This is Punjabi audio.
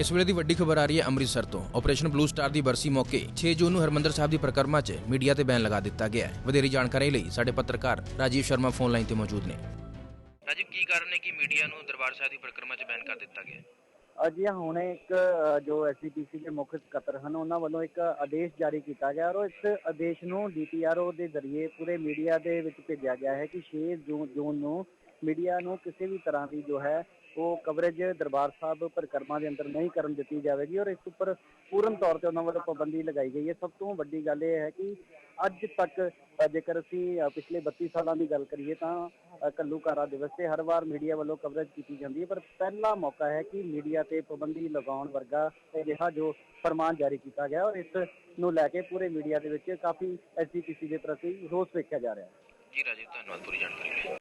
ਇਸ ਵੇਲੇ ਦੀ ਵੱਡੀ ਖਬਰ ਆ ਰਹੀ ਹੈ ਅੰਮ੍ਰਿਤਸਰ ਤੋਂ। ਆਪਰੇਸ਼ਨ ਬਲੂ ਸਟਾਰ ਦੀ ਬਰਸੀ ਮੌਕੇ 6 ਜੂਨ ਨੂੰ ਹਰਮੰਦਰ ਸਾਹਿਬ ਦੀ ਪ੍ਰਕਰਮਾ 'ਚ ਮੀਡੀਆ ਤੇ ਬੈਨ ਲਗਾ ਦਿੱਤਾ ਗਿਆ ਹੈ। ਵਧੇਰੀ ਜਾਣਕਾਰੀ ਲਈ ਸਾਡੇ ਪੱਤਰਕਾਰ ਰਾਜੀਵ ਸ਼ਰਮਾ ਫੋਨ ਲਾਈਨ ਤੇ ਮੌਜੂਦ ਨੇ। ਰਾਜੀਵ, ਕੀ ਕਾਰਨ ਹੈ ਕਿ ਮੀਡੀਆ ਨੂੰ ਦਰਬਾਰ ਸਾਹਿਬ ਦੀ ਪ੍ਰਕਰਮਾ 'ਚ ਬੈਨ ਕਰ ਦਿੱਤਾ ਗਿਆ ਅਜੀ ਹੁਣ ਇੱਕ ਜੋ ਐਸਜੀਪੀਸੀ ਦੇ ਮੁੱਖ ਸਕੱਤਰ ਹਨ, ਉਹਨਾਂ ਵੱਲੋਂ ਇੱਕ ਆਦੇਸ਼ ਜਾਰੀ ਕੀਤਾ ਗਿਆ ਔਰ ਇਸ ਆਦੇਸ਼ ਨੂੰ ਡੀਪੀਆਰਓ ਦੇ ਜ਼ਰੀਏ ਪੂਰੇ ਮੀਡੀਆ ਦੇ ਵਿੱਚ ਭੇਜਿਆ ਗਿਆ ਹੈ ਕਿ 6 ਜੂਨ ਜੂਨ ਨੂੰ ਮੀਡੀਆ ਨੂੰ ਕਿਸੇ ਵੀ ਤਰ੍ਹਾਂ ਦੀ ਜੋ ਹੈ ਉਹ ਕਵਰੇਜ ਦਰਬਾਰ ਸਾਹਿਬ ਪਰਿਕਰਮਾ ਦੇ ਅੰਦਰ ਨਹੀਂ ਕਰਨ ਦਿੱਤੀ ਜਾਵੇਗੀ ਔਰ ਇਸ ਉੱਪਰ ਪੂਰਨ ਤੌਰ ਤੇ ਉਹਨਾਂ ਵੱਲੋਂ ਪਾਬੰਦੀ ਲਗਾਈ ਗਈ ਹੈ। ਸਭ ਤੋਂ ਵੱਡੀ ਗੱਲ ਇਹ ਹੈ ਕਿ ਅੱਜ ਤੱਕ ਜੇਕਰ ਅਸੀਂ ਪਿਛਲੇ 32 ਸਾਲਾਂ ਦੀ ਗੱਲ ਕਰੀਏ ਤਾਂ ਕੱਲੂਕਾਰਾ ਦਿਵਸ ਤੇ ਹਰ ਵਾਰ ਮੀਡੀਆ ਵੱਲੋਂ ਕਵਰੇਜ ਕੀਤੀ ਜਾਂਦੀ ਹੈ। ਪਰ ਪਹਿਲਾ ਮੌਕਾ ਹੈ ਕਿ ਮੀਡੀਆ ਤੇ ਪਾਬੰਦੀ ਲਗਾਉਣ ਵਰਗਾ ਅਜਿਹਾ ਜੋ ਫਰਮਾਨ ਜਾਰੀ ਕੀਤਾ ਗਿਆ ਔਰ ਇਸ ਨੂੰ ਲੈ ਕੇ ਪੂਰੇ ਮੀਡੀਆ ਦੇ ਵਿੱਚ ਕਾਫੀ ਐਸਜੀਪੀਸੀ ਦੇ ਪ੍ਰਤੀ ਰੋਸ ਵੇਖਿਆ ਜਾ ਰਿਹਾ ਹੈ। ਜੀ ਰਾਜੀਵ ਧੰਨਵਾਦ ਪੂਰੀ ਜਾਣਕਾਰੀ ਲਈ।